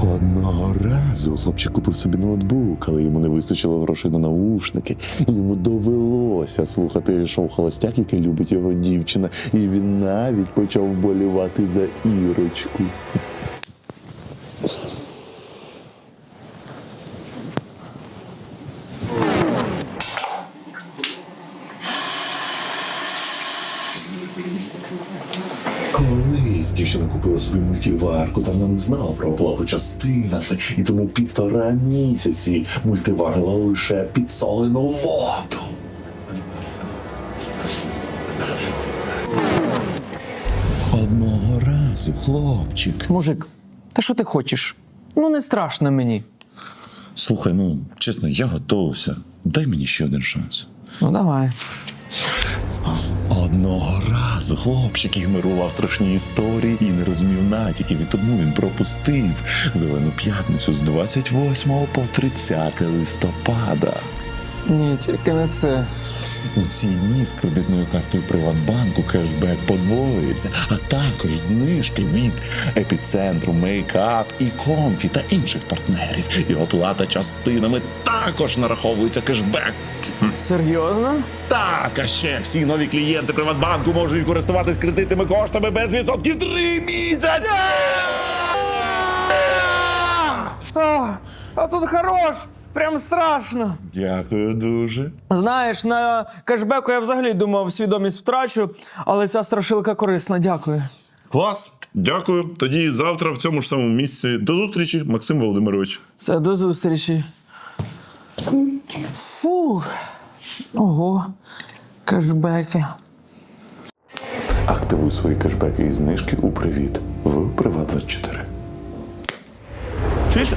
Одного разу хлопчик купив собі ноутбук, але йому не вистачило грошей на наушники. Йому довелося слухати шоу Холостяк, яке любить його дівчина. І він навіть почав вболівати за Ірочку. Колись дівчина купила собі мультиварку, там вона не знала про оплату частинами, і тому півтора місяці мультиварила лише підсолену воду. Одного разу хлопчик. Мужик, та що ти хочеш? Ну не страшно мені. Слухай, ну чесно, я готовився. Дай мені ще один шанс. Ну давай. Одного разу хлопчик ігнорував страшні історії і не розумів натяків, і тому він пропустив зелену п'ятницю з 28 по 30 листопада. Ні, тільки не це. У ці дні з кредитною картою Приватбанку кешбек подвоюється, а також знижки від епіцентру, мейкап і комфі та інших партнерів. І оплата частинами також нараховується кешбек. Серйозно? Так, а ще всі нові клієнти Приватбанку можуть користуватись кредитними коштами без відсотків три місяці. А, а тут хорош! Прям страшно. Дякую дуже. Знаєш, на кешбеку я взагалі думав, свідомість втрачу, але ця страшилка корисна, дякую. Клас. Дякую. Тоді завтра в цьому ж самому місці. До зустрічі, Максим Володимирович. Все, до зустрічі. Фу. Ого. Кешбеки. Активуй свої кешбеки і знижки у привіт в Приват24.